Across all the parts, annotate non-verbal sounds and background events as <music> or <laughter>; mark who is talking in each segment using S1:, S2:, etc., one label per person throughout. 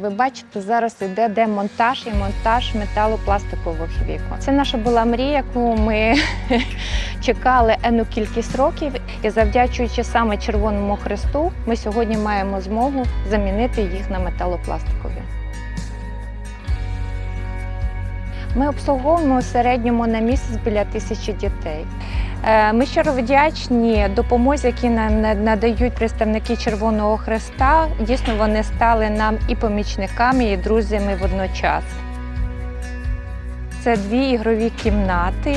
S1: Ви бачите, зараз іде демонтаж і монтаж металопластикових вікон. Це наша була мрія, яку ми <laughs> чекали ену кількість років. І завдячуючи саме Червоному Хресту, ми сьогодні маємо змогу замінити їх на металопластикові. Ми обслуговуємо у середньому на місяць біля тисячі дітей. Е, Ми щиро вдячні допомозі, які нам надають представники Червоного Хреста. Дійсно, вони стали нам і помічниками, і друзями водночас. Це дві ігрові кімнати,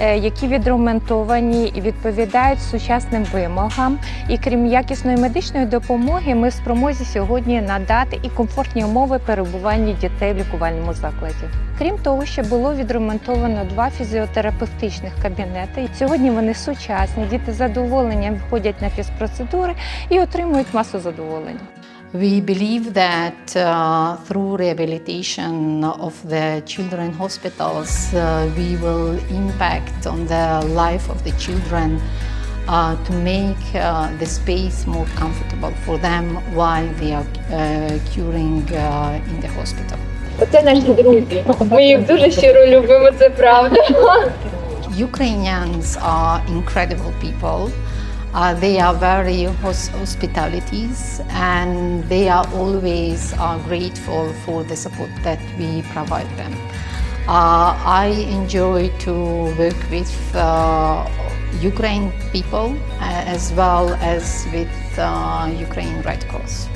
S1: які відремонтовані і відповідають сучасним вимогам. І крім якісної медичної допомоги, ми в спромозі сьогодні надати і комфортні умови перебування дітей в лікувальному закладі. Крім того, ще було відремонтовано два фізіотерапевтичних кабінети. Сьогодні вони сучасні, діти з задоволенням входять на фізпроцедури і отримують масу задоволення.
S2: We believe that uh, through rehabilitation of the children hospitals, uh, we will impact on the life of the children uh, to make uh, the space more comfortable for them while they are uh, curing uh, in the hospital.
S1: Це наші друзі. Ми їх дуже щиро любимо, це правда.
S2: Ukrainians are incredible people. Uh, they are very hos- hospitalities and they are always uh, grateful for the support that we provide them. Uh, I enjoy to work with uh, Ukraine people uh, as well as with uh, Ukraine Red Cross.